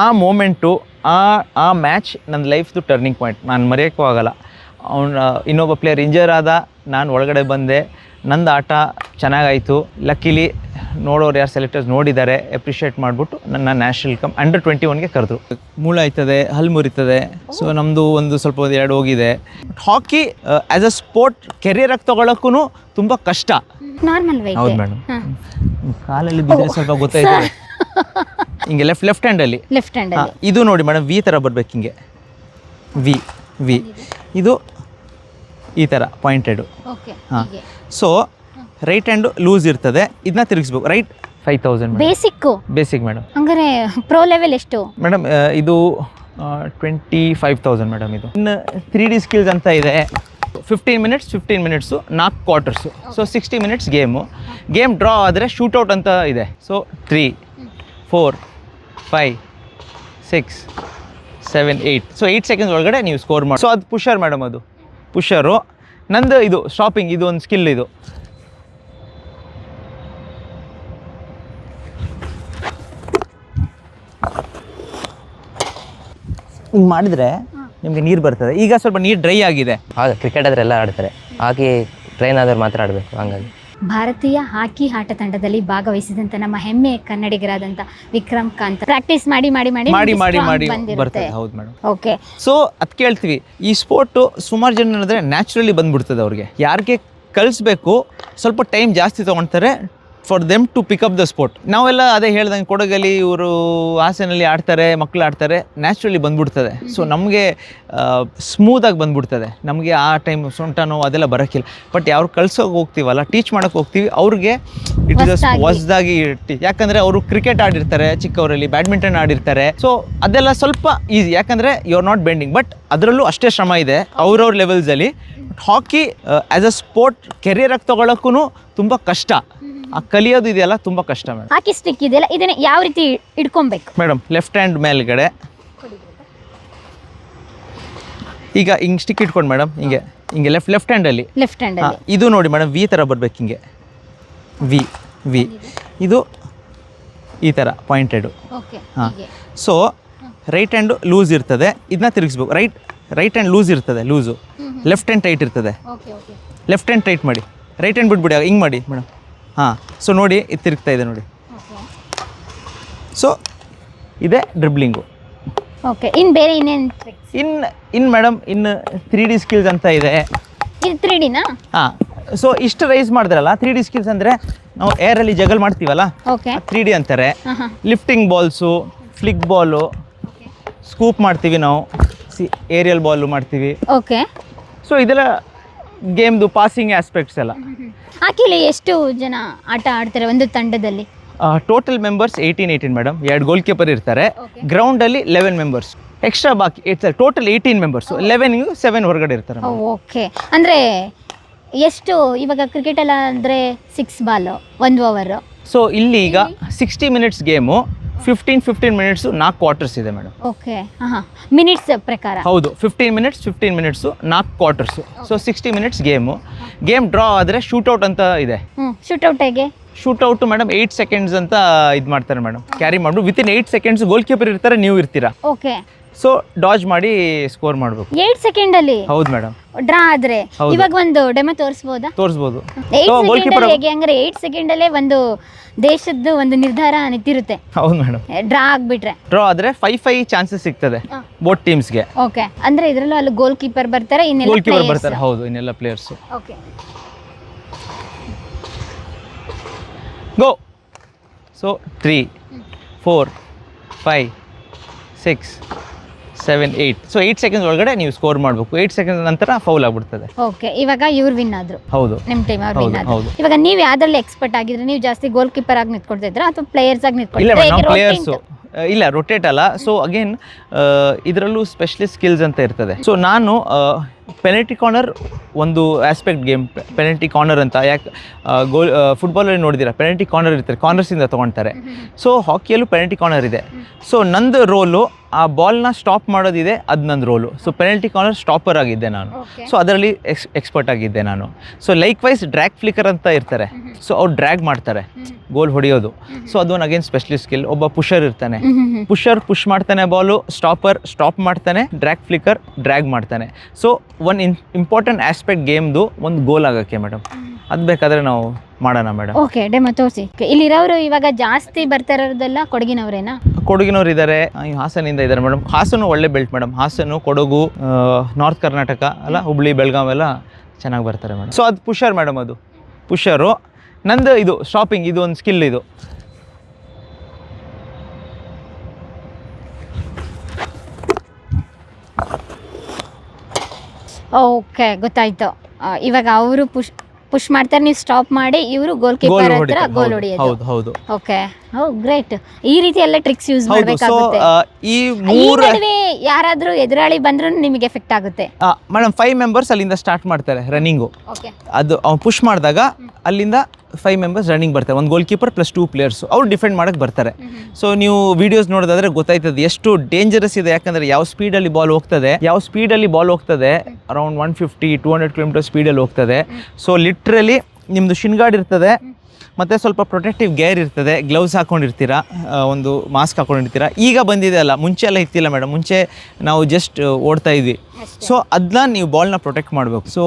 ಆ ಮೂಮೆಂಟು ಆ ಆ ಮ್ಯಾಚ್ ನನ್ನ ಲೈಫ್ದು ಟರ್ನಿಂಗ್ ಪಾಯಿಂಟ್ ನಾನು ಮರೆಯೋಕ್ಕೂ ಆಗಲ್ಲ. ಅವನ ಇನ್ನೊಬ್ಬ ಪ್ಲೇಯರ್ ಇಂಜರ್ ಆದ ನಾನು ಒಳಗಡೆ ಬಂದೆ. ನಂದು ಆಟ ಚೆನ್ನಾಗಾಯಿತು. ಲಕ್ಕಿಲಿ ನೋಡೋರು ಯಾರು ಸೆಲೆಕ್ಟರ್ಸ್ ನೋಡಿದ್ದಾರೆ ಎಪ್ರಿಷಿಯೇಟ್ ಮಾಡಿಬಿಟ್ಟು ನನ್ನ ನ್ಯಾಷನಲ್ ಕಮ್ ಅಂಡರ್ ಟ್ವೆಂಟಿ ಒನ್ಗೆ ಕರೆದ್ರು. ಮೂಳಾಯ್ತದೆ ಆಯ್ತದೆ ಹಲ್ಲು ಮುರಿತದೆ. ಸೊ ನಮ್ಮದು ಒಂದು ಸ್ವಲ್ಪ ಒಂದು ಎರಡು ಹೋಗಿದೆ. ಹಾಕಿ ಆ್ಯಸ್ ಅ ಸ್ಪೋರ್ಟ್ ಕೆರಿಯರಾಗಿ ತೊಗೊಳಕ್ಕೂ ತುಂಬ ಕಷ್ಟ. ನಾರ್ಮಲ್ ಹೌದು ಮೇಡಮ್ ಕಾಲಲ್ಲಿ ಬಿದ್ದರೆ ಸ್ವಲ್ಪ ಗೊತ್ತಾಯ್ತದೆ. ಹಿಂಗೆ ಲೆಫ್ಟ್ ಲೆಫ್ಟ್ ಹ್ಯಾಂಡಲ್ಲಿ ಲೆಫ್ಟ್ ಹ್ಯಾಂಡ್ ಹಾಂ ಇದು ನೋಡಿ ಮೇಡಮ್ ವಿ ಥರ ಬರ್ಬೇಕು ಹಿಂಗೆ. ವಿ ವಿ ಇದು ಈ ಥರ ಪಾಯಿಂಟೆಡು ಓಕೆ ಹಾಂ. ಸೊ ರೈಟ್ ಹ್ಯಾಂಡ್ ಲೂಸ್ ಇರ್ತದೆ. ಇದನ್ನ ತಿರುಗಿಸ್ಬೇಕು. Right five thousand basic basic madam ಹಂಗಾರೆ ಪ್ರೋ ಲೆವೆಲ್ ಎಷ್ಟು? ಮೇಡಮ್ ಇದು ಟ್ವೆಂಟಿ ಫೈವ್ ತೌಸಂಡ್ ಮೇಡಮ್ ಇದು. ಇನ್ನು ತ್ರೀ ಡಿ ಸ್ಕಿಲ್ಸ್ ಅಂತ ಇದೆ. ಫಿಫ್ಟೀನ್ ಮಿನಿಟ್ಸ್ ಫಿಫ್ಟೀನ್ ಮಿನಿಟ್ಸು ನಾಲ್ಕು quarters so sixty minutes game game draw ಆದರೆ ಶೂಟೌಟ್ ಅಂತ ಇದೆ. So three four five six seven eight so eight seconds ಒಳಗಡೆ ನೀವು ಸ್ಕೋರ್ ಮಾಡಿ ಸೊ ಅದು ಪುಷರ್ ಮೇಡಮ್ ಅದು. ಪುಷರು ನಂದು ಇದು ಶಾಪಿಂಗ್ ಇದು ಒಂದು ಸ್ಕಿಲ್ ಇದು. ಹಿಂಗೆ ಮಾಡಿದ್ರೆ ನಿಮಗೆ ನೀರು ಬರ್ತದೆ. ಈಗ ಸ್ವಲ್ಪ ನೀರು ಡ್ರೈ ಆಗಿದೆ. ಹಾಗೆ ಕ್ರಿಕೆಟ್ ಆದ್ರೆ ಎಲ್ಲ ಆಡ್ತಾರೆ. ಹಾಕಿ ಟ್ರೈನ್ ಆದರೆ ಮಾತ್ರ ಆಡಬೇಕು, ಹಂಗಾಗಿ. ಭಾರತೀಯ ಹಾಕಿ ಆಟ ತಂಡದಲ್ಲಿ ಭಾಗವಹಿಸಿದಂತ ನಮ್ಮ ಹೆಮ್ಮೆ ಕನ್ನಡಿಗರಾದಂತ ವಿಕ್ರಮ್ ಕಾಂತ್. ಪ್ರಾಕ್ಟೀಸ್ ಮಾಡಿ ಮಾಡಿ ಮಾಡಿ ಮಾಡಿ ಮಾಡಿ ಮಾಡಿ ಬರ್ತದೆ ಹೌದು ಮೇಡಮ್ ಓಕೆ ಸೊ ಅದ್ ಕೇಳ್ತೀವಿ ಈ ಸ್ಪೋರ್ಟ್ ಸುಮಾರು ಜನ ಹೇಳಿದ್ರೆ ನ್ಯಾಚುರಲಿ ಬಂದ್ಬಿಡ್ತದೆ ಅವ್ರಿಗೆ. ಯಾರಿಗೆ ಕಲಿಸ್ಬೇಕು ಸ್ವಲ್ಪ ಟೈಮ್ ಜಾಸ್ತಿ ತೊಗೊಳ್ತಾರೆ for them to pick up the sport ನಾವೆಲ್ಲ ಅದೇ ಹೇಳ್ದಂಗೆ ಕೊಡಗಲ್ಲಿ ಇವರು ಹಾಸನಲ್ಲಿ ಆಡ್ತಾರೆ ಮಕ್ಕಳು ಆಡ್ತಾರೆ ನ್ಯಾಚುರಲಿ ಬಂದ್ಬಿಡ್ತದೆ. ಸೊ ನಮಗೆ ಸ್ಮೂತಾಗಿ ಬಂದ್ಬಿಡ್ತದೆ. ನಮಗೆ ಆ ಟೈಮ್ ಸೊಂಟ ನೋವು ಅದೆಲ್ಲ ಬರೋಕ್ಕಿಲ್ಲ ಬಟ್ ಯಾರು ಕಳ್ಸೋಕೆ ಹೋಗ್ತೀವಲ್ಲ ಟೀಚ್ ಮಾಡೋಕೆ ಹೋಗ್ತೀವಿ ಅವ್ರಿಗೆ ಇಟ್ ಇಸ್ ಹೊಸ್ದಾಗಿ. ಇಟ್ಟು ಯಾಕಂದರೆ ಅವರು ಕ್ರಿಕೆಟ್ ಆಡಿರ್ತಾರೆ ಚಿಕ್ಕವರಲ್ಲಿ ಬ್ಯಾಡ್ಮಿಂಟನ್ ಆಡಿರ್ತಾರೆ. ಸೊ ಅದೆಲ್ಲ ಸ್ವಲ್ಪ ಈಸಿ ಯಾಕಂದರೆ you are not bending but ಅದರಲ್ಲೂ ಅಷ್ಟೇ ಶ್ರಮ ಇದೆ ಅವ್ರವ್ರ ಲೆವೆಲ್ಸಲ್ಲಿ ಹಾಕಿ ಆ್ಯಸ್ ಅ ಸ್ಪೋರ್ಟ್ ಕೆರಿಯರಾಗಿ ತೊಗೊಳಕ್ಕೂ ತುಂಬ ಕಷ್ಟ. ಆ ಕಲಿಯೋದು ಇದೆಯಲ್ಲ ತುಂಬ ಕಷ್ಟ ಮೇಡಮ್ ಹಾಕಿ ಸ್ಟಿಕ್ ಇದೆಯಲ್ಲ ಇದನ್ನ ಯಾವ ರೀತಿ ಇಟ್ಕೊಬೇಕು? ಮೇಡಮ್ ಲೆಫ್ಟ್ ಹ್ಯಾಂಡ್ ಮೇಲ್ಗಡೆ. ಈಗ ಹಿಂಗೆ ಸ್ಟಿಕ್ ಇಟ್ಕೊಂಡು ಮೇಡಮ್ ಹಿಂಗೆ ಹಿಂಗೆ ಲೆಫ್ಟ್ ಲೆಫ್ಟ್ ಹ್ಯಾಂಡಲ್ಲಿ ಲೆಫ್ಟ್ ಹ್ಯಾಂಡ್ ಹಾಂ ಇದು ನೋಡಿ ಮೇಡಮ್ ವಿ ಥರ ಬರ್ಬೇಕು ಹಿಂಗೆ. ವಿ ವಿ ಇದು ಈ ಥರ ಪಾಯಿಂಟೆಡು ಓಕೆ ಹಾಂ. ಸೊ ರೈಟ್ ಹ್ಯಾಂಡ್ ಲೂಸ್ ಇರ್ತದೆ. ಇದನ್ನ ತಿರುಗಿಸ್ಬೇಕು. ರೈಟ್ ರೈಟ್ ಹ್ಯಾಂಡ್ ಲೂಸ್ ಇರ್ತದೆ ಲೂಸು ಲೆಫ್ಟ್ ಹ್ಯಾಂಡ್ ಟೈಟ್ ಇರ್ತದೆ. ಲೆಫ್ಟ್ ಹ್ಯಾಂಡ್ ಟೈಟ್ ಮಾಡಿ. ರೈಟ್ ಹ್ಯಾಂಡ್ ಬಿಟ್ಬಿಡಿ ಹಿಂಗೆ ಮಾಡಿ ಮೇಡಮ್ ಹಾಂ ಸೊ ನೋಡಿ ಇದು ತಿರುಗ್ತಾ ಇದೆ ನೋಡಿ. ಸೊ ಇದೆ ಡ್ರಿಬ್ಲಿಂಗು ಓಕೆ ಇನ್ ಬೇರೆ ಇನ್ನೇನು ಟ್ರಿಕ್ಸ್ ಇನ್ ಇನ್ ಮೇಡಮ್ ಇನ್ನು ತ್ರೀ ಡಿ ಸ್ಕಿಲ್ಸ್ ಅಂತ ಇದೆ. ಇದು ತ್ರೀ ಡಿನಾ ಹಾಂ ಸೊ ಇಷ್ಟು ರೈಸ್ ಮಾಡಿದ್ರಲ್ಲ ತ್ರೀ ಡಿ ಸ್ಕಿಲ್ಸ್ ಅಂದರೆ ನಾವು ಏರಲ್ಲಿ ಜಗಲ್ ಮಾಡ್ತೀವಲ್ಲ? ಓಕೆ ತ್ರೀ ಡಿ ಅಂತಾರೆ. Lifting balls flick ball scoop ಮಾಡ್ತೀವಿ ನಾವು. ಸಿ ಏರಿಯಲ್ ಬಾಲು ಮಾಡ್ತೀವಿ. ಓಕೆ ಸೊ ಇದೆಲ್ಲ ಗೇಮ್ದು ಪಾಸಿಂಗ್ ಆಸ್ಪೆಕ್ಟ್ಸ್ ಎಲ್ಲ. ಹಾಕಿಲಿ ಎಷ್ಟು ಜನ ಆಟ ಆಡ್ತಾರೆ ಒಂದು ತಂಡದಲ್ಲಿ? Total members eighteen eighteen madam ಎರಡು ಗೋಲ್ ಕೀಪರ್ ಇರ್ತಾರೆ. ಗ್ರೌಂಡಲ್ಲಿ ಲೆವೆನ್ ಮೆಂಬರ್ಸ್ ಎಕ್ಸ್ಟ್ರಾ ಬಾಕಿ ಇರ್ತಾರೆ ಟೋಟಲ್ ಏಯ್ಟೀನ್ ಮೆಂಬರ್ಸ್ ಲೆವೆನ್ಗೂ ಸೆವೆನ್ ಹೊರಗಡೆ ಇರ್ತಾರೆ ಓಕೆ ಅಂದರೆ ಎಷ್ಟು ಇವಾಗ ಕ್ರಿಕೆಟ್ ಎಲ್ಲ ಅಂದರೆ ಸಿಕ್ಸ್ ಬಾಲು ಒಂದು ಓವರು ಸೊ ಇಲ್ಲಿ ಈಗ sixty minutes game fifteen fifteen minutes ನಾಲ್ಕು ಕ್ವಾರ್ಟರ್ಸ್ ಇದೆ ಮೇಡಮ್ ಓಕೆ ಮಿನಿಟ್ಸ್ ಪ್ರಕಾರ. ಹೌದು ಫಿಫ್ಟೀನ್ ಮಿನಿಟ್ಸ್ ಫಿಫ್ಟೀನ್ ಮಿನಿಟ್ಸು ನಾಲ್ಕು quarters so sixty minutes game game draw ಆದರೆ ಶೂಟೌಟ್ ಅಂತ ಇದೆ. ಶೂಟ್ ಶೂಟೌಟ್ ಹೇಗೆ? ಶೂಟೌಟ್ ಮೇಡಮ್ ಏಯ್ಟ್ ಸೆಕೆಂಡ್ಸ್ ಅಂತ ಇದು ಮಾಡ್ತಾರೆ ಮೇಡಮ್ ಕ್ಯಾರಿ ಮಾಡ್ಬಿಟ್ಟು within eight seconds goal keeper ಇರ್ತಾರೆ ನೀವು ಇರ್ತೀರಾ. ಓಕೆ ಸೊ ಡಾಜ್ ಮಾಡಿ ಸ್ಕೋರ್ ಮಾಡಬೇಕು. ಸೆಕೆಂಡ್ ಅಲ್ಲಿ ಹೌದು ಮೇಡಮ್ ಡ್ರಾ ಆದ್ರೆ ಹೌದು. ಇವಾಗ ಒಂದು ಡೆಮೋ ತೋರಿಸಬಹುದಾ ತೋರಿಸಬಹುದು ಸೆಕೆಂಡ್ ಕೀಪರ್ ಹೇಗೆ ಅಂದ್ರೆ ಏಟ್ ಸೆಕೆಂಡ್ ಅಲ್ಲೇ ಒಂದು ದೇಶದ್ದು ಒಂದು ನಿರ್ಧಾರ ನಿಂತಿರುತ್ತೆ ಹೌದು ಮೇಡಮ್ ಡ್ರಾ ಆಗ್ಬಿಟ್ರೆ. ಡ್ರಾ ಆದ್ರೆ ಫೈವ್ ಫೈವ್ ಚಾನ್ಸಸ್ ಸಿಗ್ತದೆ ಬೋಟ್ ಟೀಮ್ಸ್ ಟೀಮ್ಸ್ಗೆ ಓಕೆ ಅಂದ್ರೆ ಇದ್ರಲ್ಲೂ ಅಲ್ಲಿ ಗೋಲ್ ಕೀಪರ್ ಬರ್ತಾರೆ ಇನ್ನೆಲ್ಲ ಗೋಲ್ ಕೀಪರ್ ಬರ್ತಾರೆ. ಹೌದು ಇನ್ನೆಲ್ಲ players okay go so three four five six seven eight so eight seconds ಒಳಗಡೆ ನೀವು ಸ್ಕೋರ್ ಮಾಡಬೇಕು. ಏಯ್ಟ್ ಸೆಕೆಂಡ್ ನಂತರ ಫೌಲ್ ಆಗ್ಬಿಡ್ತದೆ. ಓಕೆ ಇವಾಗ ಇವ್ರು ವಿನ್ ಆದ್ರು. ಹೌದು. ನಿಮ್ ಟೀಮ್ ಅವ್ರು ವಿನ್ ಹೌದು, ಆದ್ರು. ಹೌದು. ಇವಾಗ ನೀವು ಯಾವ್ದ್ರಲ್ಲಿ ಎಕ್ಸ್ಪರ್ಟ್ ಆಗಿದ್ರೆ ನೀವು ಜಾಸ್ತಿ ಗೋಲ್ ಕೀಪರ್ ಆಗಿ ನಿಂತ್ಕೊಳ್ತಿದ್ರ ಅಥವಾ ಪ್ಲೇಯರ್ಸ್ ಆಗಿ ಇಲ್ಲ ನಾವು ಪ್ಲೇಯರ್ಸು ಇಲ್ಲ ರೊಟೇಟ್ ಅಲ್ಲ. ಸೊ ಅಗೇನ್ ಇದರಲ್ಲೂ ಸ್ಪೆಷಲಿಸ್ಟ್ ಸ್ಕಿಲ್ಸ್ ಅಂತ ಇರ್ತದೆ. ಸೊ ನಾನು ಪೆನಲ್ಟಿ ಕಾರ್ನರ್ ಒಂದು ಆಸ್ಪೆಕ್ಟ್ ಗೇಮ್ ಪೆನಲ್ಟಿ ಕಾರ್ನರ್ ಅಂತ. ಯಾಕೆ ಗೋಲ್ ಫುಟ್ಬಾಲಲ್ಲಿ ನೋಡಿದಿರ ಪೆನಲ್ಟಿ ಕಾರ್ನರ್ ಇರ್ತಾರೆ ಕಾರ್ನರ್ಸಿಂದ ತೊಗೊಳ್ತಾರೆ. ಸೊ ಹಾಕಿಯಲ್ಲೂ ಪೆನಲ್ಟಿ ಕಾರ್ನರ್ ಇದೆ. ಸೊ ನಂದು ರೋಲು ಆ ಬಾಲ್ನ ಸ್ಟಾಪ್ ಮಾಡೋದಿದೆ ಅದು ನನ್ನ role so penalty corner stopper ಆಗಿದ್ದೆ ನಾನು. ಸೊ ಅದರಲ್ಲಿ ಎಕ್ಸ್ ಎಕ್ಸ್ಪರ್ಟ್ ಆಗಿದ್ದೆ ನಾನು. So likewise drag flicker ಅಂತ ಇರ್ತಾರೆ. ಸೊ ಅವ್ರು ಡ್ರ್ಯಾಗ್ ಮಾಡ್ತಾರೆ. ಗೋಲ್ ಹೊಡೆಯೋದು. ಸೊ ಅದು ಒಂದು ಅಗೇನ್ ಸ್ಪೆಷಲಿಸ್ಟ್ ಸ್ಕಿಲ್ ಒಬ್ಬ ಪುಷರ್ ಇರ್ತಾನೆ. ಪುಷರ್ ಪುಷ್ ಮಾಡ್ತಾನೆ ಬಾಲು ಸ್ಟಾಪರ್ ಸ್ಟಾಪ್ ಮಾಡ್ತಾನೆ ಡ್ರ್ಯಾಗ್ ಫ್ಲಿಕರ್ ಡ್ರ್ಯಾಗ್ ಮಾಡ್ತಾನೆ. So one in important aspect ಗೇಮ್ದು ಒಂದು ಗೋಲ್ ಆಗೋಕ್ಕೆ ಮೇಡಮ್ ಅದು ಬೇಕಾದರೆ ನಾವು ಮಾಡೋಣ ಮೇಡಮ್ ಓಕೆ ಡೆಮೋ ತೋರಿಸಿ. ಇಲ್ಲಿರೋರು ಇವಾಗ ಜಾಸ್ತಿ ಬರ್ತಾ ಇರೋದೆಲ್ಲ ಕೊಡಗಿನವರೇನಾ? ಕೊಡಗಿನವ್ರು ಇದ್ದಾರೆ ಹಾಸನಿಂದ ಇದ್ದಾರೆ ಮೇಡಮ್ ಹಾಸನು ಒಳ್ಳೆ belt madam Hassan Kodagu north Karnataka ಅಲ್ಲ ಹುಬ್ಳಿ ಬೆಳಗಾವ್ ಎಲ್ಲ ಚೆನ್ನಾಗಿ ಬರ್ತಾರೆ ಮೇಡಮ್ ಸೊ ಅದು ಪುಷರ್ ಮೇಡಮ್ ಅದು. ಪುಷರು ನಂದು ಇದು ಶಾಪಿಂಗ್ ಇದು ಒಂದು ಸ್ಕಿಲ್ ಇದು. ಓಕೆ ಗೊತ್ತಾಯ್ತು. ಆ, ಇವಾಗ ಅವರು ಪುಷ್ ಪುಷ್ ಮಾಡ್ತಾರೆ ನೀವು ಸ್ಟಾಪ್ ಮಾಡಿ ಇವರು ಗೋಲ್ ಕೀಪರ್ ಹತ್ರ ಗೋಲ್ ಹೊಡೆಯೋದು. ಹೌದು ಹೌದು. ಓಕೆ ಓ ಗ್ರೇಟ್ ಈ ರೀತಿ ಎಲ್ಲ ಟ್ರಿಕ್ಸ್ ಯೂಸ್ ಹೌದು ಸೊ ಮಾಡಬೇಕಾಗುತ್ತೆ. ಈ ಈ ಮೂರು ನಡುವೆ ಯಾರಾದ್ರೂ ಎದುರಾಳಿ ಬಂದ್ರೂ ನಿಮಗೆ ಎಫೆಕ್ಟ್ ಆಗುತ್ತೆ. ಮೇಡಮ್ ಫೈವ್ ಮೆಂಬರ್ಸ್ ಅಲ್ಲಿಂದ ಸ್ಟಾರ್ಟ್ ಮಾಡ್ತಾರೆ ರನ್ನಿಂಗು ಓಕೆ ಅದು ಅವ್ನು ಪುಷ್ ಮಾಡಿದಾಗ ಅಲ್ಲಿಂದ ಫೈವ್ ಮೆಂಬರ್ಸ್ ರನ್ನಿಂಗ್ ಬರ್ತಾರೆ. ಒಂದು goal keeper plus two players ಅವ್ರು ಡಿಫೆಂಡ್ ಮಾಡಕ್ಕೆ ಬರ್ತಾರೆ. ಸೊ ನೀವು ವಿಡಿಯೋಸ್ ನೋಡೋದಾದ್ರೆ ಗೊತ್ತಾಯ್ತದೆ ಎಷ್ಟು ಡೇಂಜರಸ್ ಇದೆ. ಯಾಕಂದ್ರೆ ಯಾವ ಸ್ಪೀಡಲ್ಲಿ ಬಾಲ್ ಹೋಗ್ತದೆ ಯಾವ ಸ್ಪೀಡಲ್ಲಿ ಬಾಲ್ ಹೋಗ್ತದೆ around one fifty two hundred kilometre ಸ್ಪೀಡಲ್ಲಿ ಹೋಗ್ತದೆ. ಸೊ ಲಿಟ್ರಲಿ ನಿಮ್ಮದು ಶಿನ್ಗಾರ್ಡ್ ಇರ್ತದೆ ಮತ್ತು ಸ್ವಲ್ಪ ಪ್ರೊಟೆಕ್ಟಿವ್ ಗೇರ್ ಇರ್ತದೆ ಗ್ಲೌಸ್ ಹಾಕೊಂಡಿರ್ತೀರಾ ಒಂದು ಮಾಸ್ಕ್ ಹಾಕೊಂಡಿರ್ತೀರಾ. ಈಗ ಬಂದಿದೆ ಅಲ್ಲ ಮುಂಚೆ ಎಲ್ಲ ಇತ್ತಿಲ್ಲ ಮೇಡಮ್ ಮುಂಚೆ ನಾವು ಜಸ್ಟ್ ಓಡ್ತಾ ಇದ್ವಿ. ಸೊ ಅದನ್ನ ನೀವು ಬಾಲ್ನ ಪ್ರೊಟೆಕ್ಟ್ ಮಾಡಬೇಕು. ಸೊ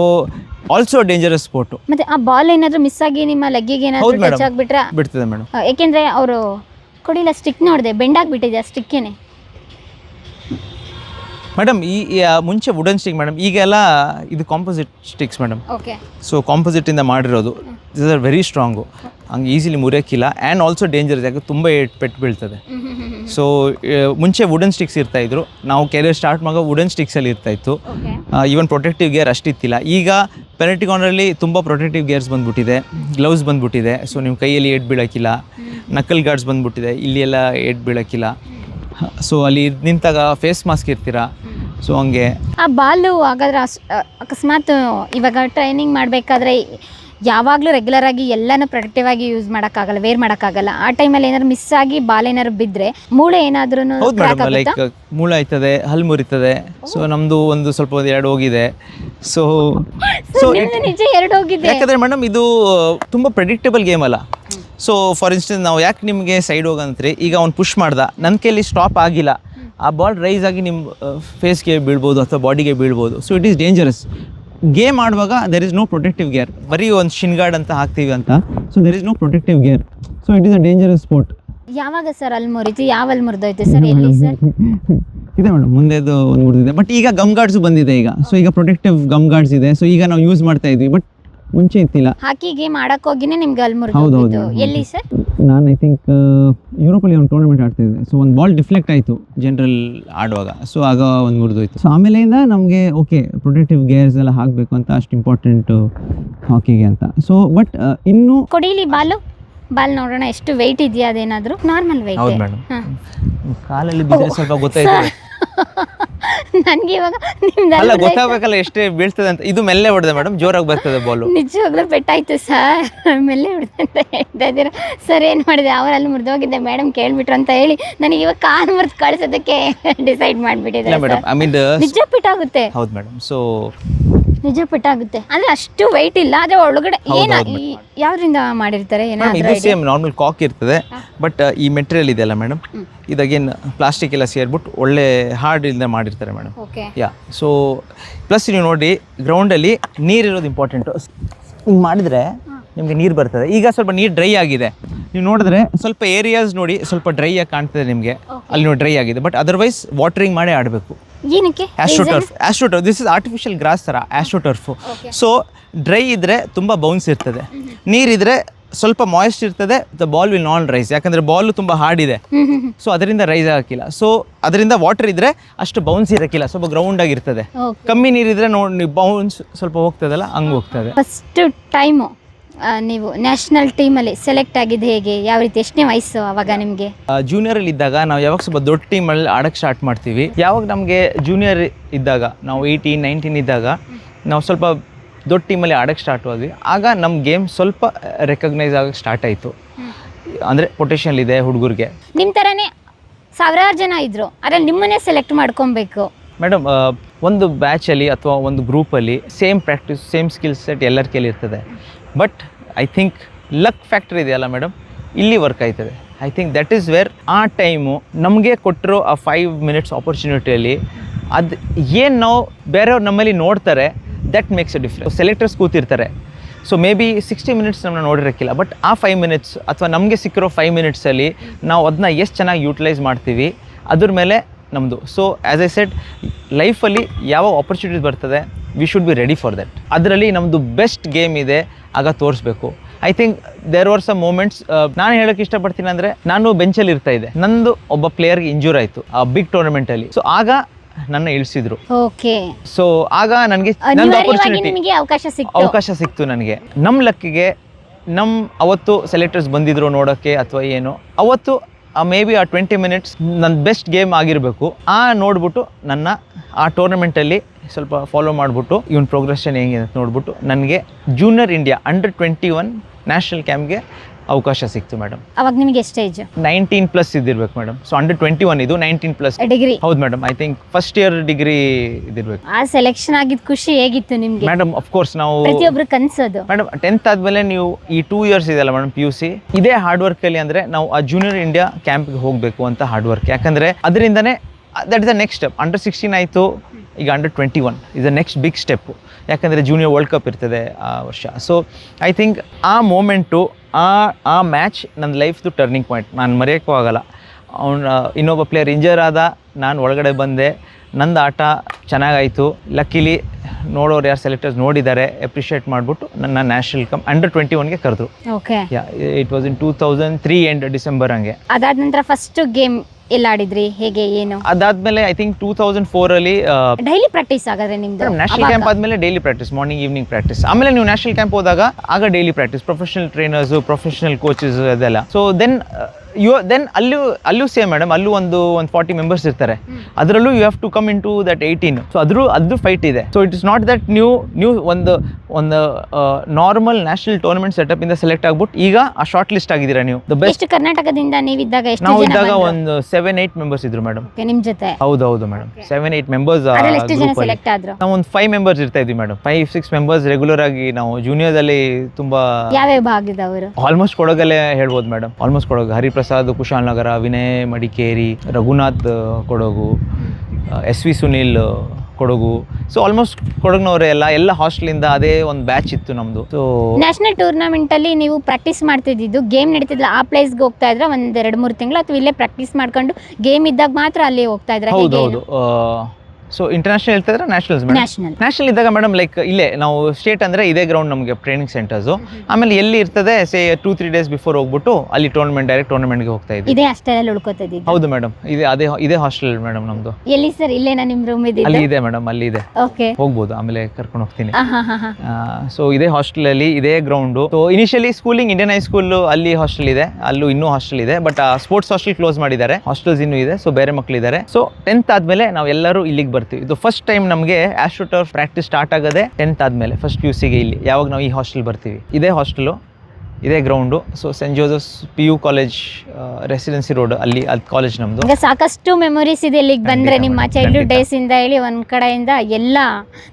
ಆಲ್ಸೋ ಡೇಂಜರಸ್ ಸ್ಪೋರ್ಟ್ ಮತ್ತೆ ಆ ಬಾಲ್ ಏನಾದ್ರೂ ಮಿಸ್ ಆಗಿ ನಿಮ್ಮ ಲೆಗ್ಗಿಗೆ ಏನಾದರೂ ಟಚ್. ಬಿಡ್ತದೆ ಮೇಡಮ್ ಯಾಕೆಂದರೆ ಅವರು ಕೊಡಿಲ್ಲ ಸ್ಟಿಕ್ ನೋಡಿದೆ ಬೆಂಡಾಗ್ಬಿಟ್ಟಿದೆ ಆ ಸ್ಟಿಕ್ಕೇನೆ ಮೇಡಮ್ ಈ ಮುಂಚೆ ವುಡನ್ ಸ್ಟಿಕ್ ಮೇಡಮ್ ಈಗೆಲ್ಲ ಇದು composite sticks madam okay so ಕಾಂಪೋಸಿಟಿಂದ ಮಾಡಿರೋದು. ಇಸ್ ಆರ್ ವೆರಿ ಸ್ಟ್ರಾಂಗು ಹಂಗೆ ಈಸಿಲಿ ಮುರಿಯೋಕ್ಕಿಲ್ಲ. ಆ್ಯಂಡ್ ಆಲ್ಸೋ ಡೇಂಜರ್ ಯಾಕೆ ತುಂಬ ಪೆಟ್ಟು ಬೀಳ್ತದೆ. ಸೊ ಮುಂಚೆ ವುಡನ್ ಸ್ಟಿಕ್ಸ್ ಇರ್ತಾಯಿದ್ರು ನಾವು ಕೆರಿಯರ್ ಸ್ಟಾರ್ಟ್ ಮಾಡೋ ವುಡನ್ ಸ್ಟಿಕ್ಸಲ್ಲಿ ಇರ್ತಾ ಇತ್ತು. ಈವನ್ ಪ್ರೊಟೆಕ್ಟಿವ್ ಗೇರ್ ಅಷ್ಟಿತ್ತಿಲ್ಲ ಈಗ ಪೆನಲ್ಟಿ ಕಾರ್ನರಲ್ಲಿ ತುಂಬ ಪ್ರೊಟೆಕ್ಟಿವ್ ಗೇರ್ಸ್ ಬಂದ್ಬಿಟ್ಟಿದೆ. ಗ್ಲೌಸ್ ಬಂದ್ಬಿಟ್ಟಿದೆ. ಸೊ ನಿಮ್ಮ ಕೈಯಲ್ಲಿ ಏಟ್ ಬೀಳೋಕ್ಕಿಲ್ಲ. ನಕಲ್ ಗಾರ್ಡ್ಸ್ ಬಂದ್ಬಿಟ್ಟಿದೆ. ಇಲ್ಲಿ ಎಲ್ಲ ಏಟ್ ಬೀಳೋಕ್ಕಿಲ್ಲ. ಸೊ ಅಲ್ಲಿ ನಿಂತಾಗ ಫೇಸ್ ಮಾಸ್ಕ್ ಇರ್ತೀರಾ? ಸೊ ಹಂಗೆ. ಆ ಬಾಲು ಹಾಗಾದ್ರೆ ಅಸ್- ಅ, ಅಕಸ್ಮಾತ್ ಇವಾಗ ಟ್ರೈನಿಂಗ್ ಮಾಡಬೇಕಾದ್ರೆ ಯಾವಾಗಲೂ ರೆಗ್ಯುಲರ್ ಆಗಿ ಎಲ್ಲನೂ ಪ್ರೊಡಕ್ಟಿವ್ ಆಗಿ ಯೂಸ್ ಮಾಡೋಕ್ಕಾಗಲ್ಲ ವೇರ್ ಮಾಡೋಕ್ಕಾಗಲ್ಲ. ಆ ಟೈಮಲ್ಲಿ ಏನಾದ್ರು ಮಿಸ್ ಆಗಿ ಬಾಲ್ ಏನಾದ್ರು ಬಿದ್ದರೆ ಮೂಳೆ ಏನಾದ್ರೂ ಹೌದು ಮೇಡಮ್ ಲೈಕ್ ಮೂಳೆ ಆಯ್ತದೆ ಹಲ್ ಮುರಿತದೆ. ಸೊ ನಮ್ದು ಒಂದು ಸ್ವಲ್ಪ ಒಂದು ಎರಡು ಹೋಗಿದೆ. ಸೊ ಸೊ ನಿಜ ಎರಡು ಹೋಗಿದೆ. ಯಾಕಂದ್ರೆ ಮೇಡಮ್ ಇದು ತುಂಬಾ ಪ್ರೆಡಿಕ್ಟೇಬಲ್ ಗೇಮ್ ಅಲ್ಲ. ಸೊ ಫಾರ್ ಇನ್ಸ್ಟೆನ್ಸ್ ನಾವು ಯಾಕೆ ನಿಮಗೆ ಸೈಡ್ ಹೋಗಂತ್ರಿ ಈಗ ಅವ್ನು ಪುಷ್ ಮಾಡ್ದ ನನ್ನ ಕೈಲಿ ಸ್ಟಾಪ್ ಆಗಿಲ್ಲ. ಆ ಬಾಲ್ ರೈಸ್ ಆಗಿ ನಿಮ್ಮ ಫೇಸ್ಗೆ ಬೀಳ್ಬೋದು ಅಥವಾ ಬಾಡಿಗೆ ಬೀಳ್ಬೋದು. So it is dangerous game ಆಡುವಾಗ there is no protective gear ಬರೀ ಒಂದು ಶಿನ್ಗಾರ್ಡ್ ಅಂತ ಹಾಕ್ತೀವಿ ಅಂತ. So there is no protective gear so it is a dangerous sport ಯಾವಾಗ ಸರ್ ಅಲ್ಲಿ ಮುರಿತು? ಯಾವ ಅಲ್ಲಿ ಮುರಿದೋಯ್ತು ಸರ್ ಎಲ್ಲಿ ಸರ್ ಇದೆ ಮೇಡಮ್ ಮುಂದೆದು ಒಂದು ಮುರಿದಿದೆ. ಬಟ್ ಈಗ ಗಮ್ ಗಾರ್ಡ್ಸ್ ಬಂದಿದೆ ಈಗ. ಸೊ ಈಗ ಪ್ರೊಟೆಕ್ಟಿವ್ ಗಮ್ ಗಾರ್ಡ್ಸ್ ಇದೆ. ಸೊ ಈಗ ನಾವು ಯೂಸ್ ಮಾಡ್ತಾ ಇದ್ವಿ. ಬಟ್ ಮುಂಚೆ ಇತ್ತಿಲ್ಲ ಹಾಕಿ ಗೇಮ್ ಆಡಕ್ ಹೋಗಿನೇ ನಿಮ್ಗೆ ಅಲ್ಲಿ ಹೌದು, ಹೌದು. ಎಲ್ಲಿ ಸರ್? ನಾನು ಐ ಥಿಂಕ್ ಯುರೋಪಲ್ಲಿ ಒಂದು ಟೂರ್ನಮೆಂಟ್ ಆಡ್ತಿದ್ದೆ. ಸೊ ಒಂದು ಬಾಲ್ ಡಿಫ್ಲೆಕ್ಟ್ ಆಯಿತು ಜನರಲ್ ಆಡುವಾಗ. ಸೊ ಆಗ ಒಂದು ಮುರಿದೋಯ್ತು. ಸೊ ಆಮೇಲೆಯಿಂದ ನಮಗೆ ಓಕೆ ಪ್ರೊಟೆಕ್ಟಿವ್ ಗೇರ್ಸ್ ಎಲ್ಲ ಹಾಕಬೇಕು ಅಂತ ಅಷ್ಟು ಇಂಪಾರ್ಟೆಂಟು ಹಾಕಿಗೆ ಅಂತ. ಸೊ ಬಟ್ ಇನ್ನು ಕೊಡಿಲಿ ಬಾಲು. ಬಾಲ್ ನೋಡೋಣ ಎಷ್ಟು ವೆಯ್ಟ್ ಇದೆಯಾ ಅದೇನಾದರೂ? ನಾರ್ಮಲ್ ವೆಯ್ಟ್ ಹೌದು ಮೇಡಮ್ ಕಾಲಲ್ಲಿ ಬಿದ್ದರೆ ಸ್ವಲ್ಪ ಗೊತ್ತಾಯ್ತದೆ. ನನ್ಗೆ ಇವಾಗ ನಿಮ್ದು ಅಲ್ಲ ಗೊತ್ತಾಗಬೇಕಲ್ಲ ಎಷ್ಟು ಬೀಳ್ತದೆ ಅಂತ. ಇದು ಮೆಲ್ಲೆ ಹೊಡೆದೆ ಮೇಡಮ್ ಜೋರಾಗಿ ಬರ್ತದೆ ಬಾಲು ನಿಜವಾಗ್ಲೂ ಪೆಟ್ಟಾಯ್ತು ಸರ್. ಮೆಲ್ಲೆ ಹೊಡೆದೆ ಅಂತ ಹೇಳ್ತಾ ಇದ್ದೀರಾ? ಸರ್ ಏನು ಮಾಡಿದೆ? ಅವರಲ್ಲಿ ಮುರಿದೋಗಿದ್ದೆ ಮೇಡಮ್ ಕೇಳ್ಬಿಟ್ರು ಅಂತ ಹೇಳಿ ನನಗೆ ಇವಾಗ ಕಾಲು ಮುರಿದು ಕಳ್ಸೋದಕ್ಕೆ ಡಿಸೈಡ್ ಮಾಡಿಬಿಟ್ಟಿದೆ ಮೇಡಮ್ ಐ ಮೀನ್ ನಿಜ ಪೆಟ್ಟಾಗುತ್ತೆ. ಹೌದು ಮೇಡಮ್ ಸೊ ನಿಜ ಪೆಟ್ಟಾಗುತ್ತೆ. ಅಂದ್ರೆ ಅಷ್ಟು ವೈಟ್ ಇಲ್ಲ ಅದೇ ಒಳಗಡೆ ಏನ ಈ- ಯಾವ್ದ್ರಿಂದ ಮಾಡಿರ್ತಾರೆ ಇದು ಸೇಮ್ ನಾರ್ಮಲ್ ಕಾಕ್ ಇರ್ತದೆ ಬಟ್ ಈ ಮೆಟೀರಿಯಲ್ ಇದೆಯಲ್ಲ ಮೇಡಮ್ ಇದಾಗೇನು ಪ್ಲಾಸ್ಟಿಕ್ ಎಲ್ಲ ಸೇರ್ಬಿಟ್ಟು ಒಳ್ಳೆ ಹಾರ್ಡ್ ಇಂದ ಮಾಡಿರ್ತಾರೆ madam okay yeah so plus ನೀವು ನೋಡಿ ಗ್ರೌಂಡಲ್ಲಿ ನೀರಿರೋದು ಇಂಪಾರ್ಟೆಂಟು ಹಿಂಗೆ ಮಾಡಿದ್ರೆ ನಿಮಗೆ ನೀರು ಬರ್ತದೆ. ಈಗ ಸ್ವಲ್ಪ ನೀರು ಡ್ರೈ ಆಗಿದೆ. ನೀವು ನೋಡಿದ್ರೆ ಸ್ವಲ್ಪ ಏರಿಯಾಸ್ ನೋಡಿ ಸ್ವಲ್ಪ ಡ್ರೈ ಆಗಿ ಕಾಣ್ತದೆ ನಿಮಗೆ. ಅಲ್ಲಿ ನೋಡಿ ಡ್ರೈ ಆಗಿದೆ. ಬಟ್ ಅದರ್ವೈಸ್ ವಾಟರಿಂಗ್ ಮಾಡೇ ಆಡಬೇಕು. ಏನಕ್ಕೆ? Astroturf astroturf this is artificial grass ಥರ ಆಸ್ಟ್ರೋಟರ್ಫು ಸೊ ಡ್ರೈ ಇದ್ದರೆ ತುಂಬ ಬೌನ್ಸ್ ಇರ್ತದೆ. ನೀರಿದ್ರೆ ಸ್ವಲ್ಪ ಮಾಯ್ಸ್ಟ್ ಇರ್ತದೆ the ball will non rise ಯಾಕಂದರೆ ಬಾಲು ತುಂಬ ಹಾರ್ಡ್ ಇದೆ. ಸೊ ಅದರಿಂದ ರೈಸ್ ಆಗಕ್ಕಿಲ್ಲ. ಸೊ ಅದರಿಂದ ವಾಟರ್ ಇದ್ರೆ ಅಷ್ಟು ಬೌನ್ಸ್ ಇರಕ್ಕಿಲ್ಲ ಸ್ವಲ್ಪ ಗ್ರೌಂಡ್ ಆಗಿರ್ತದೆ. ಕಮ್ಮಿ ನೀರಿದ್ರೆ ನೋಡಿ ಬೌನ್ಸ್ ಸ್ವಲ್ಪ ಹೋಗ್ತದಲ್ಲ ಹಂಗೆ ಹೋಗ್ತದೆ. ಫಸ್ಟ್ ಟೈಮು ನೀವು ನ್ಯಾಷನಲ್ ಟೀಮಲ್ಲಿ ಸೆಲೆಕ್ಟ್ ಆಗಿದ್ದು ಹೇಗೆ? ಯಾವ ರೀತಿ? ಎಷ್ಟನೇ ವಯಸ್ಸು ಅವಾಗ ನಿಮಗೆ? ಜೂನಿಯರ್ ಅಲ್ಲಿ ಇದ್ದಾಗ ನಾವು ಯಾವಾಗ ಸ್ವಲ್ಪ ದೊಡ್ಡ ಟೀಮಲ್ಲಿ ಆಡಕ್ಕೆ ಸ್ಟಾರ್ಟ್ ಮಾಡ್ತೀವಿ. ಯಾವಾಗ ನಮಗೆ ಜೂನಿಯರ್ ಇದ್ದಾಗ ನಾವು ಏಯ್ಟೀನ್ ನೈನ್ಟೀನ್ ಇದ್ದಾಗ ನಾವು ಸ್ವಲ್ಪ ದೊಡ್ಡ ಟೀಮಲ್ಲಿ ಆಡಕ್ಕೆ ಸ್ಟಾರ್ಟ್ ಹೋದ್ವಿ ಆಗ ನಮ್ಮ ಗೇಮ್ ಸ್ವಲ್ಪ ರೆಕಗ್ನೈಸ್ ಆಗಕ್ಕೆ ಸ್ಟಾರ್ಟ್ ಆಯಿತು. ಅಂದರೆ ಪೊಟೆನ್ಷಿಯಲ್ ಇದೆ ಹುಡುಗರಿಗೆ. ನಿಮ್ಮ ಥರನೇ ಸಾವಿರಾರು ಜನ ಇದ್ದರು ಅದ್ರಲ್ಲಿ ನಿಮ್ಮನ್ನೇ ಸೆಲೆಕ್ಟ್ ಮಾಡ್ಕೊಬೇಕು. ಮೇಡಮ್ ಒಂದು ಬ್ಯಾಚಲ್ಲಿ ಅಥವಾ ಒಂದು ಗ್ರೂಪಲ್ಲಿ same practice same skill set ಎಲ್ಲರ ಕೈಲಿ ಇರ್ತದೆ but I think luck factory ಇದೆಯಲ್ಲ ಮೇಡಮ್ ಇಲ್ಲಿ ವರ್ಕ್ ಆಯ್ತದೆ. I think that is where ಆ ಟೈಮು ನಮಗೆ ಕೊಟ್ಟರು ಆ ಫೈವ್ ಮಿನಿಟ್ಸ್ ಆಪರ್ಚುನಿಟಿಯಲ್ಲಿ ಅದು ಏನು ನಾವು ಬೇರೆಯವ್ರು ನಮ್ಮಲ್ಲಿ ನೋಡ್ತಾರೆ that makes a difference selectors ಕೂತಿರ್ತಾರೆ. So maybe sixty minutes ನಮ್ಮನ್ನ ನೋಡಿರೋಕ್ಕಿಲ್ಲ. ಬಟ್ ಆ ಫೈವ್ ಮಿನಿಟ್ಸ್ ಅಥವಾ ನಮಗೆ ಸಿಕ್ಕಿರೋ ಫೈವ್ ಮಿನಿಟ್ಸಲ್ಲಿ ನಾವು ಅದನ್ನ ಎಷ್ಟು ಚೆನ್ನಾಗಿ ಯೂಟಿಲೈಸ್ ಮಾಡ್ತೀವಿ, ಅದ್ರ ಮೇಲೆ ನಮ್ಮದು ಸೊ ಆ್ಯಸ್ ಐ ಸೆಟ್ ಲೈಫಲ್ಲಿ ಯಾವ ಆಪರ್ಚುನಿಟೀಸ್ ಬರ್ತದೆ we should be ready for that ಅದರಲ್ಲಿ ನಮ್ಮದು ಬೆಸ್ಟ್ ಗೇಮ್ ಇದೆ ಆಗ ತೋರಿಸ್ಬೇಕು. I think there are some moments ನಾನು ಹೇಳೋಕ್ಕೆ ಇಷ್ಟಪಡ್ತೀನಿ ಅಂದರೆ ನಾನು ಬೆಂಚಲ್ಲಿ ಇರ್ತಾ ಇದ್ದೆ. ನಂದು ಒಬ್ಬ ಪ್ಲೇಯರ್ಗೆ ಇಂಜೂರ್ ಆಯಿತು ಆ ಬಿಗ್ ಟೂರ್ನಮೆಂಟಲ್ಲಿ ಸೊ ಆಗ ನನ್ನ ಇಳಿಸಿದ್ರು. ಓಕೆ ಸೊ ಆಗ ನನಗೆ ಆಪರ್ಚುನಿಟಿ ಅವಕಾಶ ಸಿಕ್ತು. ಅವಕಾಶ ಸಿಕ್ತು ನನಗೆ. ನಮ್ಮ ಲಕ್ಕಿಗೆ ನಮ್ಮ ಅವತ್ತು ಸೆಲೆಕ್ಟರ್ಸ್ ಬಂದಿದ್ರು ನೋಡೋಕ್ಕೆ ಅಥವಾ ಏನು ಅವತ್ತು ಮೇ ಬಿ ಆ ಟ್ವೆಂಟಿ ಮಿನಿಟ್ಸ್ ನನ್ನ ಬೆಸ್ಟ್ ಗೇಮ್ ಆಗಿರಬೇಕು. ಆ ನೋಡ್ಬಿಟ್ಟು ನನ್ನ ಆ ಟೂರ್ನಮೆಂಟಲ್ಲಿ ಸ್ವಲ್ಪ ಫಾಲೋ ಮಾಡಿಬಿಟ್ಟು ಇವನ್ ಪ್ರೋಗ್ರೆಷನ್ ಹೆಂಗಿದೆ ಅಂತ ನೋಡ್ಬಿಟ್ಟು ನನಗೆ junior India under twenty one national ಕ್ಯಾಂಪ್ಗೆ ಅವಕಾಶ ಸಿಕ್ತು ಮೇಡಮ್ ಅವಾಗ ನಿಮಗೆ ಎಷ್ಟು age nineteen plus ಇದ್ದಿರ್ಬೇಕು madam so under twenty one ಇದು ನೈನ್ಟೀನ್ ಪ್ಲಸ್ ಡಿಗ್ರಿ ಹೌದು madam I think first year degree ಇದಿರ್ಬೇಕು ಆ ಸೆಲೆಕ್ಷನ್ ಆಗಿದ್ ಖುಷಿ ಹೇಗಿತ್ತು ನಿಮ್ಗೆ? ಮೇಡಮ್ ಅಫ್ಕೋರ್ಸ್ ನಾವು ಪ್ರತಿಯೊಬ್ರು ಕನ್ಸೋದು. ಮೇಡಮ್ ಟೆಂತ್ ಆದಮೇಲೆ ನೀವು ಈ ಟೂ ಇಯರ್ಸ್ ಇದೆಯಲ್ಲ ಮೇಡಮ್ ಪಿ ಯು ಸಿ ಇದೇ ಹಾರ್ಡ್ ವರ್ಕಲ್ಲಿ ಅಂದರೆ ನಾವು ಆ ಜೂನಿಯರ್ ಇಂಡಿಯಾ ಕ್ಯಾಂಪ್ಗೆ ಹೋಗಬೇಕು ಅಂತ ಹಾರ್ಡ್ ವರ್ಕ್ ಯಾಕಂದ್ರೆ ಅದರಿಂದನೇ that is the next step under sixteen ಆಯಿತು ಈಗ under twenty one is the next big step ಯಾಕಂದರೆ ಜೂನಿಯರ್ ವರ್ಲ್ಡ್ ಕಪ್ ಇರ್ತದೆ ಆ ವರ್ಷ. ಸೊ ಐ ಥಿಂಕ್ ಆ ಮೂಮೆಂಟು ಆ ಆ ಮ್ಯಾಚ್ ನನ್ನ ಲೈಫ್ದು ಟರ್ನಿಂಗ್ ಪಾಯಿಂಟ್ ನಾನು ಮರೆಯೋಕ್ಕೂ ಆಗಲ್ಲ. ಅವ್ನು ಇನ್ನೊಬ್ಬ ಪ್ಲೇಯರ್ ಇಂಜರ್ ಆದ ನಾನು ಒಳಗಡೆ ಬಂದೆ. ನಂದು ಆಟ ಚೆನ್ನಾಗಾಯಿತು. ಲಕ್ಕಿಲಿ ನೋಡೋರು ಯಾರು ಸೆಲೆಕ್ಟರ್ಸ್ ನೋಡಿದ್ದಾರೆ ಅಪ್ರಿಷಿಯೇಟ್ ಮಾಡಿಬಿಟ್ಟು ನನ್ನ ನ್ಯಾಷನಲ್ ಕಮ್ ಅಂಡರ್ ಟ್ವೆಂಟಿ ಒನ್ಗೆ ಕರೆದ್ರು. Okay yeah it was in two thousand three end December ಹಂಗೆ. ಅದಾದ ನಂತರ ಫಸ್ಟ್ ಗೇಮ್ ಎಲ್ಲ ಆಡಿದ್ರಿ ಹೇಗೆ ಏನು? ಅದಾದ್ಮೇಲೆ I think two thousand four ಅಲ್ಲಿ ಡೈಲಿ ಪ್ರಾಕ್ಟೀಸ್ ಆಗದ್ರೆ ನಿಮ್ದು? ನ್ಯಾಷನಲ್ ಕ್ಯಾಂಪ್ ಆದ್ಮೇಲೆ daily practice morning evening practice ಆಮೇಲೆ ನೀವು ನ್ಯಾಷನಲ್ ಕ್ಯಾಂಪ್ ಹೋದಾಗ ಆಗ daily practice professional trainers professional coaches ಅದೆಲ್ಲ. ಸೊ ದೆನ್ ಯು ದೆನ್ ಅಲ್ಲೂ ಅಲ್ಲೂ ಸೇಮ್ ಮೇಡಮ್ ಅಲ್ಲೂ ಒಂದು ಒಂದು ಫಾರ್ಟಿ ಮೆಂಬರ್ಸ್ ಇರ್ತಾರೆ. ಅದರಲ್ಲೂ you have to come in to that eighteen so ಅದ್ರೂ ಅದು ಫೈಟ್ ಇದೆ. So it is not that new new ಒಂದು ಒಂದು ನಾರ್ಮಲ್ ನ್ಯಾಷನಲ್ ಟೂರ್ನಮೆಂಟ್ ಸೆಟಪ್ ಇಂದ ಸೆಲೆಕ್ಟ್ ಆಗ್ಬಿಟ್ಟು ಈಗ ಆ ಶಾರ್ಟ್ ಲಿಸ್ಟ್ ಆಗಿದ್ದೀರಾ ನೀವು? ದ ಬೆಸ್ಟ್ ಎಷ್ಟು ಕರ್ನಾಟಕದಿಂದ ನೀವಿದ್ದಾಗ ಎಷ್ಟು ನಾವು ಜನ ಇದ್ದಾಗ ಬಂದ್ರು? ಒಂದು ಸೆವೆನ್ ಏಯ್ಟ್ ಮೆಂಬರ್ಸ್ ಇದ್ರು ಮೇಡಮ್ Okay, ನಿಮ್ ಜೊತೆ. ಹೌದು ಹೌದು ಮೇಡಮ್ ಸೆವೆನ್ ಏಯ್ಟ್ ಮೆಂಬರ್ಸ್ ಅದ್ರಲ್ಲಿ ಎಷ್ಟು ಜನ ಸೆಲೆಕ್ಟ್ ಆದ್ರು? ನಾವು ಒಂದು ಫೈವ್ ಮೆಂಬರ್ಸ್ ಇರ್ತಾ ಇದ್ವಿ madam five six members regular ಆಗಿ ನಾವು ಜೂನಿಯರ್ದಲ್ಲಿ ತುಂಬಾ ಯಾವ್ಯಾವ ಭಾಗದವರು? ಆಲ್ಮೋಸ್ಟ್ ಕೊಡಗಲ್ಲೇ ಹೇಳ್ಬೋದು madam almost Kodagu Hariprasad Kushalnagar Vinay Madikeri Raghunath Kodagu S V Sunil Kodagu. So almost ಕೊಡಗಿನವರೇ ಎಲ್ಲ ಎಲ್ಲ ಹಾಸ್ಟೆಲಿಂದ ಅದೇ ಒಂದು ಬ್ಯಾಚ್ ಇತ್ತು ನಮ್ಮದು ಸೊ ನ್ಯಾಷನಲ್ ಟೂರ್ನಮೆಂಟ್ ಅಲ್ಲಿ ನೀವು ಪ್ರಾಕ್ಟೀಸ್ ಮಾಡ್ತಿದ್ದು ಗೇಮ್ ನಡೀತಿದ್ಲ ಆ ಪ್ಲೇಸ್ಗೆ ಹೋಗ್ತಾ ಇದ್ರೆ ಒಂದ್ ಎರಡು ಮೂರು ತಿಂಗಳು ಅಥವಾ ಇಲ್ಲೇ ಪ್ರಾಕ್ಟೀಸ್ ಮಾಡ್ಕೊಂಡು ಗೇಮ್ ಇದ್ದಾಗ ಮಾತ್ರ ಅಲ್ಲಿ ಹೋಗ್ತಾ ಇದ್ರೆ ಹೌದು ಹೌದು ಸೊ ಇಂಟರ್ನ್ಯಾಷನಲ್ ಹೇಳ್ತಾ ಇದ್ರೆ ನ್ಯಾಷನಲ್ಸ್ ನ್ಯಾಷನಲ್ ನ್ಯಾಷನಲ್ ಇದ್ದಾಗ ಮೇಡಮ್ ಲೈಕ್ ಇಲ್ಲೇ ನಾವು ಸ್ಟೇಟ್ ಅಂದರೆ ಇದೇ ಗ್ರೌಂಡ್ ನಮಗೆ ಟ್ರೈನಿಂಗ್ ಸೆಂಟರ್ಸು ಆಮೇಲೆ ಎಲ್ಲಿ ಇರ್ತದೆ say two three days before ಹೋಗ್ಬಿಟ್ಟು ಅಲ್ಲಿ ಟೂರ್ನಮೆಂಟ್ ಡೈರೆಕ್ಟ್ ಟೂರ್ನಮೆಂಟ್ಗೆ ಹೋಗ್ತಾ ಇದ್ದೀವಿ. ಇದೇ ಅಷ್ಟೆಲ್ಲ ಉಳ್ಕೋತಿದ್ದು ಹೌದು ಮೇಡಮ್ ಇದೆ ಅದೇ ಇದೇ ಹಾಸ್ಟೆಲ್ ಮೇಡಮ್ ನಮ್ದು. ಎಲ್ಲಿ ಸರ್ ಇಲ್ಲೇನಾ ನಿಮ್ಮ ರೂಮ್ ಅಲ್ಲಿ ಇದೆ ಮೇಡಮ್ ಅಲ್ಲಿ ಇದೆ. ಓಕೆ ಹೋಗ್ಬೋದು ಆಮೇಲೆ ಕರ್ಕೊಂಡು ಹೋಗ್ತೀನಿ. ಸೊ ಇದೇ ಹಾಸ್ಟೆಲಲ್ಲಿ ಇದೇ ground so initially schooling Indian high school ಅಲ್ಲಿ ಹಾಸ್ಟೆಲ್ ಇದೆ ಅಲ್ಲೂ ಇನ್ನೂ ಹಾಸ್ಟೆಲ್ ಇದೆ ಬಟ್ ಸ್ಪೋರ್ಟ್ಸ್ ಹಾಸ್ಟೆಲ್ ಕ್ಲೋಸ್ ಮಾಡಿದ್ದಾರೆ. ಹಾಸ್ಟೆಲ್ಸ್ ಇನ್ನೂ ಇದೆ ಸೊ ಬೇರೆ ಮಕ್ಕಳಿದ್ದಾರೆ ಸೊ ಟೆಂತ್ ಆದ್ಮೇಲೆ ನಾವು ಎಲ್ಲರೂ ಇಲ್ಲಿಗೆ ಬರ್ತೀವಿ. ಇದು ಫಸ್ಟ್ ಟೈಮ್ ನಮಗೆ ಆಸ್ಟ್ರೋಟರ್ಫ್ ಪ್ರಾಕ್ಟೀಸ್ ಸ್ಟಾರ್ಟ್ ಆಗೋದೆ ಟೆಂತ್ ಆದಮೇಲೆ ಫಸ್ಟ್ ಪಿ ಯು ಸಿಗೆ ಇಲ್ಲಿ. ಯಾವಾಗ ನಾವು ಈ ಹಾಸ್ಟೆಲ್ ಬರ್ತೀವಿ? ಇದೇ ಹಾಸ್ಟೆಲು ಇದೇ ground so saint Joseph's P U college residency road ಅಲ್ಲಿ ಅದು ಕಾಲೇಜ್ ನಮ್ಮದು ಈಗ ಸಾಕಷ್ಟು ಮೆಮೊರೀಸ್ ಇದೆ ಇಲ್ಲಿಗೆ ಬಂದ್ರೆ ನಿಮ್ಮ ಚೈಲ್ಡ್ಹುಡ್. ಡೇಸ್ ಇಂದ ಹೇಳಿ ಒಂದ್ ಕಡೆಯಿಂದ ಎಲ್ಲ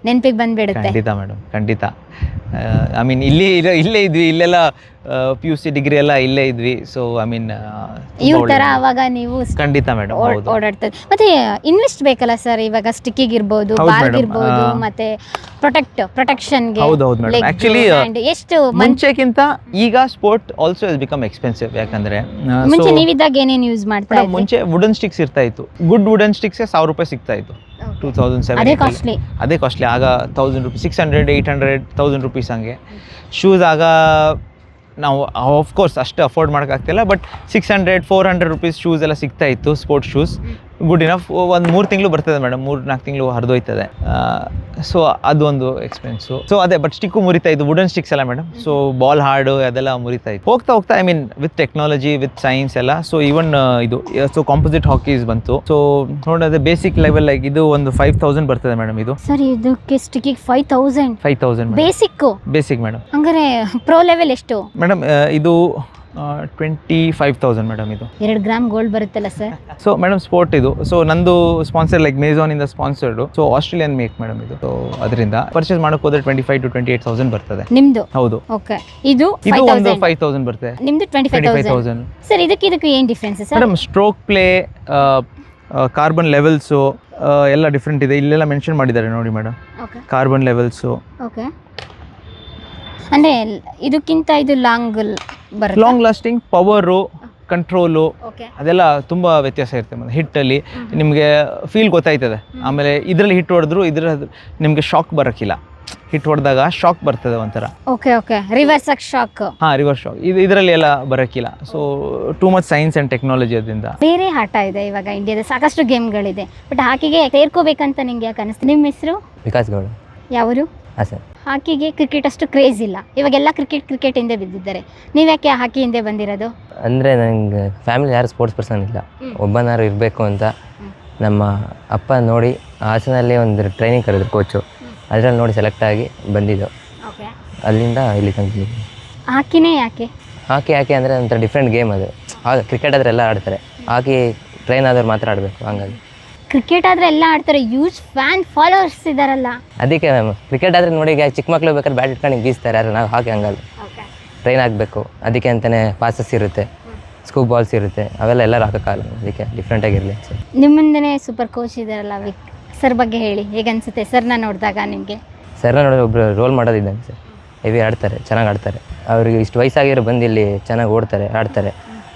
ನೆನಪಿಗೆ ಬಂದ್ಬಿಡುತ್ತೆ. ಖಂಡಿತ ಮೇಡಮ್ ಖಂಡಿತ. ಐ ಮೀನ್ ಇಲ್ಲಿ ಇರೋ- ಇಲ್ಲೇ ಇದ್ವಿ ಇಲ್ಲೆಲ್ಲ ಪಿ ಯು ಸಿ ಡಿಗ್ರಿ ಎಲ್ಲ ಇಲ್ಲೇ ಇದ್ವಿ. ಸೊ ಐ ಮೀನ್ ಇವ್ರ ತರ ಅವಾಗ ನೀವು ಖಂಡಿತ ಮೇಡಮ್ ಹೌದು. ಓಡಾಡ್ತದೆ ಮತ್ತೆ ಇನ್ವೆಸ್ಟ್ ಬೇಕಲ್ಲ ಸರ್ ಇವಾಗ ಸ್ಟಿಕ್ಕಿಗೆ ಇರ್ಬೋದು ಹೌದು madam, ಇರ್ಬೋದು ಆ, ಮತ್ತೆ ಪ್ರೊಟೆಕ್ಟ್ ಪ್ರೊಟೆಕ್ಷನ್ಗೆ ಹೌದು, ಹೌದು ಮೇಡಮ್ Actually, ಆ, ಎಷ್ಟು ಮುಂಚೆಕ್ಕಿಂತ ಈಗ sport also is become expensive ಯಾಕಂದ್ರೆ ಆ, ಮುಂಚೆ so, ನೀವಿದ್ದಾಗ ಏನೇನ್ ಯೂಸ್ ಮಾಡ್ತಾ ಇದ್ರಿ? ಮುಂಚೆ ವುಡನ್ ಸ್ಟಿಕ್ಸ್ ಇರ್ತಾ ಇತ್ತು. ಗುಡ್ ವುಡನ್ ಸ್ಟಿಕ್ಸ್ ಸಾವಿರ ರೂಪಾಯಿ ಸಿಗ್ತಾ ಇತ್ತು. ಟೂ ತೌಸಂಡ್ ಅದೇ ಕಾಸ್ಟ್ಲಿ ಅದೇ ಕಾಸ್ಟ್ಲಿ ಆಗ thousand rupees six hundred eight hundred thousand rupees ಹಂಗೆ. ಶೂಸ್ ಆಗ ನಾವು ಆಫ್ಕೋರ್ಸ್ ಅಷ್ಟು afford ಮಾಡೋಕ್ಕಾಗ್ತಿಲ್ಲ but six hundred four hundred rupees shoes ಎಲ್ಲ ಸಿಗ್ತಾ ಇತ್ತು ಸ್ಪೋರ್ಟ್ಸ್ ಶೂಸ್ ಗುಡ್ ಇನಫ್ ಒಂದು ಮೂರು ತಿಂಗಳು ಬರ್ತದೆ ಮೇಡಮ್ ಮೂರು ನಾಲ್ಕು ತಿಂಗಳು ಹರಿದೋಯ್ತದೆ. ಸೊ ಅದೊಂದು ಎಕ್ಸ್ಪೀರಿಯನ್ಸು ಸೊ ಅದೇ ಬಟ್ ಸ್ಟಿಕ್ಕು ಮುರಿತಾ ಇದು ವುಡನ್ ಸ್ಟಿಕ್ಸ್ ಎಲ್ಲ ಮೇಡಮ್ ಸೊ ಬಾಲ್ ಹಾರ್ಡು ಅದೆಲ್ಲ ಮುರಿತಾ ಇತ್ತು. ಹೋಗ್ತಾ ಹೋಗ್ತಾ I mean with technology with science ಎಲ್ಲ ಸೊ ಈವನ್ ಇದು ಸೊ ಕಾಂಪೋಸಿಟ್ ಹಾಕೀಸ್ ಬಂತು. ಸೊ ನೋಡೋದು ಬೇಸಿಕ್ ಲೆವೆಲ್ ಲೈಕ್ ಇದು ಒಂದು ಫೈವ್ ತೌಸಂಡ್ ಬರ್ತದೆ ಮೇಡಮ್ ಇದು. ಸರ್ ಇದಕ್ಕೆ ಸ್ಟಿಕ್ಕಿಗೆ five thousand five thousand basic basic madam ಹಂಗಾರೆ ಪ್ರೋ ಲೆವೆಲ್ ಎಷ್ಟು? ಮೇಡಮ್ ಇದು ಟ್ವೆಂಟಿ ಫೈವ್ ತೌಸಂಡ್ ಮೇಡಮ್ ಇದು. ಎರಡು ಗ್ರಾಮ್ ಗೋಲ್ಡ್ ಬರುತ್ತಲ್ಲ ಸರ್ ಸೊ ಮೇಡಮ್ ಸ್ಪೋರ್ಟ್ ಇದು. ಸೊ ನಂದು ಸ್ಪಾನ್ಸರ್ ಲೈಕ್ ಮೇಝಾನ್ ಇಂದ sponsored so Australian make madam ಇದು. ಸೊ ಅದರಿಂದ ಪರ್ಚೇಸ್ ಮಾಡಕ್ ಹೋದ್ರೆ twenty five to twenty eight thousand ಬರ್ತದೆ. ನಿಮ್ದು? ಹೌದು. ಓಕೆ ಇದು ಇದು ಒಂದು ಫೈವ್ ತೌಸಂಡ್ ಬರ್ತದೆ ನಿಮ್ದು twenty five five thousand sir ಇದಕ್ಕೆ ಇದಕ್ಕೆ ಏನು difference sir madam stroke play carbon levels ಎಲ್ಲ ಡಿಫ್ರೆಂಟ್ ಇದೆ. ಇಲ್ಲೆಲ್ಲ ಮೆನ್ಷನ್ ಮಾಡಿದ್ದಾರೆ ನೋಡಿ ಮೇಡಮ್ ಕಾರ್ಬನ್ ಲೆವೆಲ್ಸು ಓಕೆ ಅಂದರೆ ಇದಕ್ಕಿಂತ ಇದು long long lasting power control okay ಅದೆಲ್ಲ ತುಂಬ ವ್ಯತ್ಯಾಸ ಇರುತ್ತೆ ಮೇಡಮ್ ಹಿಟ್ಟಲ್ಲಿ. ನಿಮಗೆ ಫೀಲ್ ಗೊತ್ತಾಯ್ತದೆ. ಆಮೇಲೆ ಇದರಲ್ಲಿ ಹಿಟ್ ಹೊಡೆದ್ರು ಇದ್ರ ನಿಮಗೆ ಶಾಕ್ ಬರೋಕ್ಕಿಲ್ಲ. ಹಿಟ್ ಹೊಡೆದಾಗ ಶಾಕ್ ಬರ್ತದೆ ಒಂಥರ. ಓಕೆ ಓಕೆ ರಿವರ್ಸ್ ಶಾಕ್ ಹಾಂ ರಿವರ್ಸ್ ಶಾಕ್ ಇದು ಇದರಲ್ಲಿ ಎಲ್ಲ ಬರೋಕ್ಕಿಲ್ಲ. So too much science and technology ಅದರಿಂದ. ಬೇರೆ ಆಟ ಇದೆ ಇವಾಗ ಇಂಡಿಯಾದ ಸಾಕಷ್ಟು ಗೇಮ್ಗಳಿದೆ ಬಟ್ ಹಾಕಿಗೆ ಸೇರ್ಕೋಬೇಕಂತ ನಿಮ್ಗೆ ಯಾಕೆ ಅನಿಸ್ತು? ನಿಮ್ಮ ಹೆಸರು? ವಿಕಾಸ್ ಗೌಡ. ಯಾವರು? ಹಾಂ ಸರ್ ಹಾಕಿಗೆ ಕ್ರಿಕೆಟ್ ಅಷ್ಟು ಕ್ರೇಜ್ ಇಲ್ಲ. ಇವಾಗೆಲ್ಲ ಕ್ರಿಕೆಟ್ ಕ್ರಿಕೆಟ್ ಹಿಂದೆ ಬಿದ್ದಿದ್ದಾರೆ. ನೀವ್ಯಾಕೆ ಹಾಕಿ ಹಿಂದೆ ಬಂದಿರೋದು? ಅಂದರೆ ನನಗೆ ಫ್ಯಾಮಿಲಿ ಯಾರು ಸ್ಪೋರ್ಟ್ಸ್ ಪರ್ಸನ್ ಇಲ್ಲ. ಒಬ್ಬನಾರು ಇರಬೇಕು ಅಂತ ನಮ್ಮ ಅಪ್ಪ ನೋಡಿ ಹಾಸನಲ್ಲಿ ಒಂದು ಟ್ರೈನಿಂಗ್ ಕರೆದ್ರು ಕೋಚು ಅದರಲ್ಲಿ ನೋಡಿ ಸೆಲೆಕ್ಟ್ ಆಗಿ ಬಂದಿದ್ದು. ಅಲ್ಲಿಂದ ಇಲ್ಲಿ ತಂದಿದ್ದೀನಿ ಹಾಕಿನೇ ಯಾಕೆ? ಹಾಕಿ ಯಾಕೆ ಅಂದರೆ ಒಂಥರ ಡಿಫ್ರೆಂಟ್ ಗೇಮ್ ಅದು. ಆಗ ಕ್ರಿಕೆಟ್ ಆದರೆ ಎಲ್ಲ ಆಡ್ತಾರೆ. ಹಾಕಿ ಟ್ರೈನ್ ಆದವ್ರು ಮಾತ್ರ ಆಡಬೇಕು ಹಂಗಾಗಿ. ಕ್ರಿಕೆಟ್ ಆದ್ರೆ ಎಲ್ಲ ಆಡ್ತಾರೆ. ಯೂಸ್ ಫ್ಯಾನ್ ಫಾಲೋವರ್ಸ್ ಇದಾರಲ್ಲ. ಅದಕ್ಕೆ ಮ್ಯಾಮ್ ಕ್ರಿಕೆಟ್ ಆದರೆ ನೋಡಿ ಈಗ ಚಿಕ್ಕ ಮಕ್ಕಳು ಬೇಕಾದ್ರೆ ಬ್ಯಾಟ್ ಇಟ್ಕೊಂಡು ಹಿಂಗೆ ಗೀಸ್ತಾರೆ ಆದರೆ ನಾವು ಹಾಕಿ ಹಂಗಲ್ಲ. ಟ್ರೈನ್ ಆಗಬೇಕು. ಅದಕ್ಕೆ ಅಂತಲೇ ಪಾಸಸ್ ಇರುತ್ತೆ. ಸ್ಕೂಪ್ ಬಾಲ್ಸ್ ಇರುತ್ತೆ. ಅವೆಲ್ಲ ಎಲ್ಲರೂ ಹಾಕೋಕ್ಕಾಗಲ್ಲ ಅದಕ್ಕೆ ಡಿಫ್ರೆಂಟಾಗಿರಲಿ ನಿಮ್ಮ ನಿಮ್ಮಿಂದನೇ ಸೂಪರ್ ಕೋಚ್ ಇದಾರಲ್ಲ ವಿಕ್ ಸರ್ ಬಗ್ಗೆ ಹೇಳಿ. ಹೇಗನ್ಸುತ್ತೆ ಸರ್ನ ನೋಡಿದಾಗ ನಿಮಗೆ. ಸರ್ನ ನೋಡಿದ್ರೆ ಒಬ್ಬರು ರೋಲ್ ಮಾಡೋದಿದ್ದಾನೆ ಸರ್ ಹೆವಿ ಆಡ್ತಾರೆ ಚೆನ್ನಾಗಿ ಆಡ್ತಾರೆ. ಅವ್ರಿಗೆ ಇಷ್ಟು ವಯಸ್ಸಾಗಿರೋ ಬಂದು ಇಲ್ಲಿ ಚೆನ್ನಾಗಿ ಓಡ್ತಾರೆ ಆಡ್ತಾರೆ.